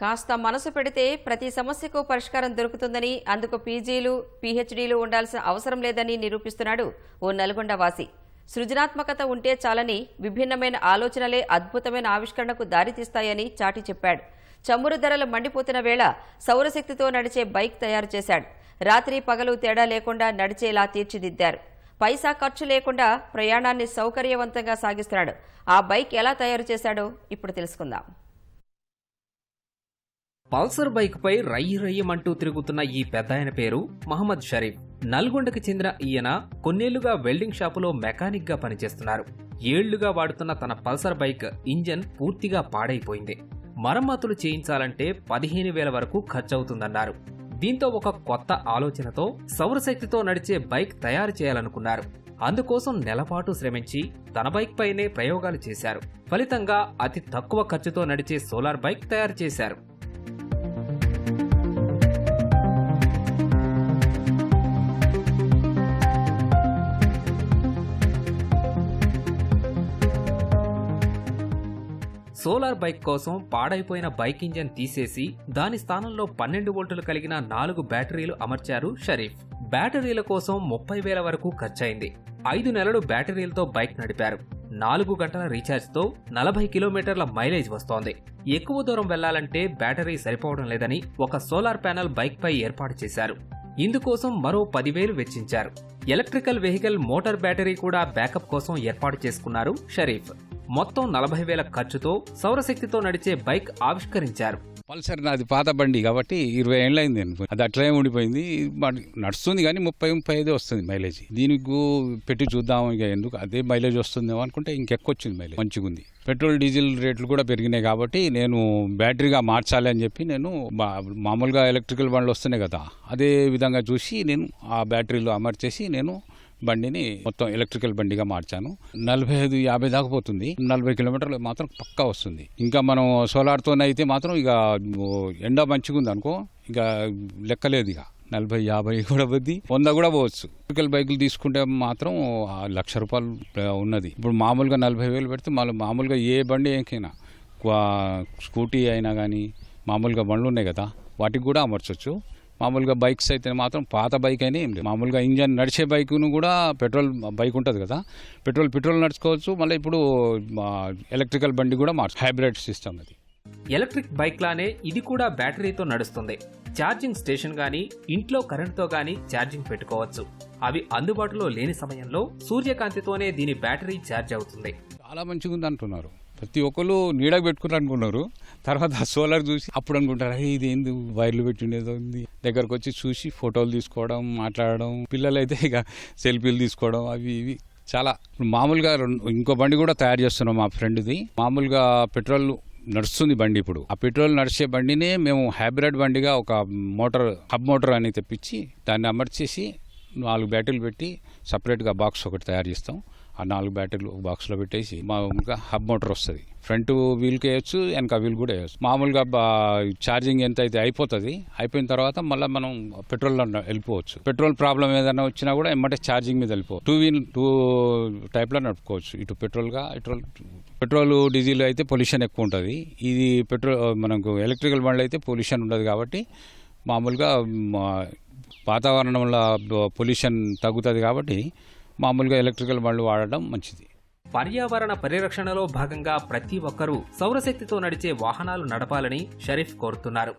కాస్త మనసు పెడితే ప్రతి సమస్యకు పరిష్కారం దొరుకుతుందని అందుకు పీజీలు పీహెచ్డీలు ఉండాల్సిన అవసరం లేదని నిరూపిస్తున్నాడు ఓ నల్గొండ వాసి. సృజనాత్మకత ఉంటే చాలని విభిన్నమైన ఆలోచనలే అద్భుతమైన ఆవిష్కరణకు దారితీస్తాయని చాటి చెప్పాడు. చమురు ధరలు మండిపోతున్న వేళ సౌరశక్తితో నడిచే బైక్ తయారు చేశాడు. రాత్రి పగలు తేడా లేకుండా నడిచేలా తీర్చిదిద్దారు. పైసా ఖర్చు లేకుండా ప్రయాణాన్ని సౌకర్యవంతంగా సాగిస్తున్నాడు. ఆ బైక్ ఎలా తయారు చేశాడో ఇప్పుడు తెలుసుకుందాం. పల్సర్ బైక్ పై రయ్యి రయ్యమంటూ తిరుగుతున్న ఈ పెద్దాయన పేరు మహమ్మద్ షరీఫ్. నల్గొండకు చెందిన ఈయన కొన్నేళ్ళుగా వెల్డింగ్ షాపులో మెకానిక్గా పనిచేస్తున్నారు. ఏళ్ళుగా వాడుతున్న తన పల్సర్ బైక్ ఇంజన్ పూర్తిగా పాడైపోయింది. మరమ్మతులు చేయించాలంటే పదిహేను వేల వరకు ఖర్చవుతుందన్నారు. దీంతో ఒక కొత్త ఆలోచనతో సౌరశక్తితో నడిచే బైక్ తయారు చేయాలనుకున్నారు. అందుకోసం నెలపాటు శ్రమించి తన బైక్ పైనే ప్రయోగాలు చేశారు. ఫలితంగా అతి తక్కువ ఖర్చుతో నడిచే సోలార్ బైక్ తయారు చేశారు. సోలార్ బైక్ కోసం పాడైపోయిన బైక్ ఇంజన్ తీసేసి దాని స్థానంలో పన్నెండు వోల్టులు కలిగిన నాలుగు బ్యాటరీలు అమర్చారు షరీఫ్. బ్యాటరీల కోసం ముప్పై వేల వరకు ఖర్చయింది. ఐదు నెలలు బ్యాటరీలతో బైక్ నడిపారు. నాలుగు గంటల రీఛార్జ్తో నలభై కిలోమీటర్ల మైలేజ్ వస్తోంది. ఎక్కువ దూరం వెళ్ళాలంటే బ్యాటరీ సరిపోవడం లేదని ఒక సోలార్ ప్యానెల్ బైక్ పై ఏర్పాటు చేశారు. ఇందుకోసం మరో పదివేలు వెచ్చించారు. ఎలక్ట్రికల్ వెహికల్ మోటార్ బ్యాటరీ కూడా బ్యాకప్ కోసం ఏర్పాటు చేసుకున్నారు షరీఫ్. మొత్తం నలభై వేల ఖర్చుతో సౌరశక్తితో నడిచే బైక్ ఆవిష్కరించారు. పల్సర్ నాది పాత బండి కాబట్టి ఇరవై ఏళ్ళైంది అనుకో. అది అట్లే ఉండిపోయింది. నడుస్తుంది కానీ ముప్పై ముప్పై ఐదు వస్తుంది మైలేజ్ దీనికి పెట్టి చూద్దాం ఇక ఎందుకు? అదే మైలేజ్ వస్తుందేమో అనుకుంటే ఇంకెక్కువ వచ్చింది మైలేజ్ మంచిగా ఉంది పెట్రోల్ డీజిల్ రేట్లు కూడా పెరిగినాయి కాబట్టి నేను బ్యాటరీగా మార్చాలి అని చెప్పి నేను మా- మామూలుగా ఎలక్ట్రికల్ బండ్లు వస్తున్నాయి కదా అదే విధంగా చూసి నేను ఆ బ్యాటరీలో అమర్చేసి నేను బండిని మొత్తం ఎలక్ట్రికల్ బండిగా మార్చాను. నలభై ఐదు యాభై దాకా పోతుంది. నలభై కిలోమీటర్లు మాత్రం పక్కా వస్తుంది. ఇంకా మనం సోలార్తో అయితే మాత్రం ఇక ఎండ మంచిగా ఉంది అనుకో ఇక లెక్కలేదు ఇక. నలభై యాభై కూడా పోద్ది వంద కూడా పోవచ్చు. ఎలక్ట్రికల్ బైకులు తీసుకుంటే మాత్రం లక్ష రూపాయలు ఉన్నది. ఇప్పుడు మామూలుగా నలభై వేలు పెడితే మళ్ళీ మామూలుగా ఏ బండి ఏకైనా స్కూటీ అయినా కానీ మామూలుగా బండ్లు ఉన్నాయి కదా వాటికి కూడా అమర్చవచ్చు మామూలుగా బైక్స్ అయితే మాత్రం పాత బైక్ అయినా ఏం లేదు. మామూలుగా ఇంజన్ నడిచే బైక్ను కూడా పెట్రోల్ బైక్ ఉంటుంది కదా. పెట్రోల్ పెట్రోల్ నడుచుకోవచ్చు. మళ్ళీ ఇప్పుడు ఎలక్ట్రికల్ బండి కూడా మార్చు హైబ్రిడ్ సిస్టమ్ అది. ఎలక్ట్రిక్ బైక్ లానే ఇది కూడా బ్యాటరీతో నడుస్తుంది. ఛార్జింగ్ స్టేషన్ గానీ ఇంట్లో కరెంటుతో గానీ ఛార్జింగ్ పెట్టుకోవచ్చు. అవి అందుబాటులో లేని సమయంలో సూర్యకాంతితోనే దీని బ్యాటరీ ఛార్జ్ అవుతుంది. చాలా మంచిగా ఉంది అంటున్నారు. ప్రతి ఒక్కరు నీడకు పెట్టుకున్నారు అనుకున్నారు. తర్వాత సోలార్ చూసి అప్పుడు అనుకుంటారు ఇది ఏంది వైర్లు పెట్టిండేదో ఉంది. దగ్గరకు వచ్చి చూసి ఫోటోలు తీసుకోవడం మాట్లాడడం పిల్లలు అయితే ఇక సెల్ఫీలు తీసుకోవడం అవి ఇవి. చాలా మామూలుగా రెండు- ఇంకో బండి కూడా తయారు చేస్తున్నాం మా ఫ్రెండ్ది. మామూలుగా పెట్రోల్ నడుస్తుంది బండి ఇప్పుడు. ఆ పెట్రోల్ నడిచే బండినే మేము హైబ్రిడ్ బండిగా ఒక మోటార్ హబ్ మోటార్ అని తెప్పించి దాన్ని అమర్చేసి నాలుగు బ్యాటరీలు పెట్టి సపరేట్గా బాక్స్ ఒకటి తయారు చేస్తాం. ఆ నాలుగు బ్యాటరీలు ఒక బాక్స్లో పెట్టేసి మామూలుగా హబ్ మోటార్ వస్తుంది. ఫ్రంట్ వీల్కి వేయచ్చు వెనక వీల్ కూడా వేయచ్చు. మామూలుగా ఛార్జింగ్ ఎంత అయితే అయిపోతుంది అయిపోయిన తర్వాత మళ్ళీ మనం పెట్రోల్ వెళ్ళిపోవచ్చు. పెట్రోల్ ప్రాబ్లం ఏదైనా వచ్చినా కూడా ఎమ్మటే ఛార్జింగ్ మీద వెళ్ళిపోవచ్చు టూ వీల్ టూ టైప్లో నడుపుకోవచ్చు. ఇటు పెట్రోల్గా ఇటు పెట్రోల్ డీజిల్ అయితే పొల్యూషన్ ఎక్కువ ఉంటుంది. ఇది పెట్రోల్ మనకు ఎలక్ట్రికల్ బండ్లు అయితే పొల్యూషన్ ఉండదు కాబట్టి మామూలుగా మా వాతావరణంలో పొల్యూషన్ తగ్గుతుంది కాబట్టి మామూలుగా ఎలక్ట్రికల్ బండ్లు వాడడం మంచిది. పర్యావరణ పరిరక్షణలో భాగంగా ప్రతి ఒక్కరూ సౌరశక్తితో నడిచే వాహనాలు నడపాలని షరీఫ్ కోరుతున్నారు.